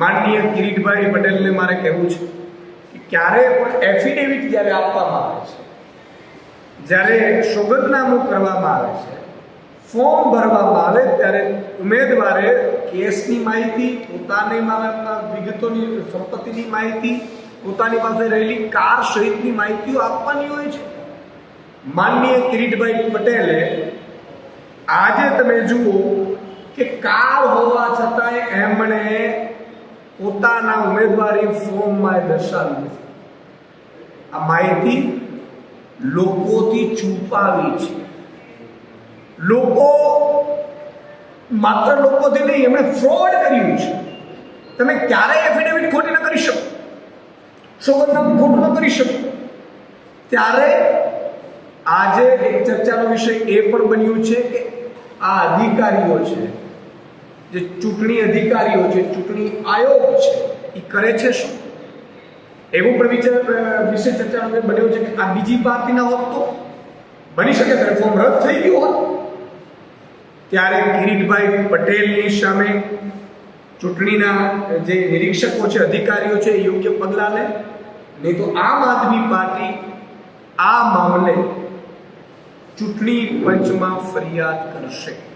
માનનીય કિરીટભાઈ પટેલને મારે કહેવું છે કે ક્યારે પણ એફિડેવિટ જ્યારે આપવામાં આવે છે, જ્યારે સોગંદનામું કરવામાં આવે છે, ફોર્મ ભરવામાં આવે ત્યારે ઉમેદવારે કેસની માહિતી, પોતાની વિગતોની, સંપત્તિની માહિતી, પોતાની પાસે રહેલી કાર સહિતની માહિતીઓ આપવાની હોય છે. માનનીય કિરીટભાઈ પટેલે આજે તમે જુઓ કે કાર હોવા છતાંય એમણે પોતાના ઉમેદવારી ફોર્મમાં દર્શાવી નથી આ માહિતી લોકોથી છુપાવી છે. લોકો માત્ર લોકોથી નહીં, એમણે ફ્રોડ કર્યું છે. તમે ક્યારેય એફિડેવિટ ખોટી ન કરી શકો. સોગંદનામું ખોટું ન કરી શકો. ત્યારે આજે એક ચર્ચાનો વિષય એ પણ બન્યું છે કે આ અધિકારીઓ છે જે ચૂંટણી અધિકારીઓ છે, ચૂંટણી આયોગ છે એ કરે છે શું? એવું પણ વિચાર વિશે ચર્ચા બન્યો છે કે આ બીજી પાર્ટીના હોત તો બની શકે ત્યારે ફોર્મ રદ થઈ ગયું હોત. ત્યારે કિરીટભાઈ પટેલની સામે ચૂંટણીના જે નિરીક્ષકો છે, અધિકારીઓ છે યોગ્ય પગલાં લે. નહીં તો આમ આદમી પાર્ટી આ મામલે ચૂંટણી પંચમાં ફરિયાદ કરશે.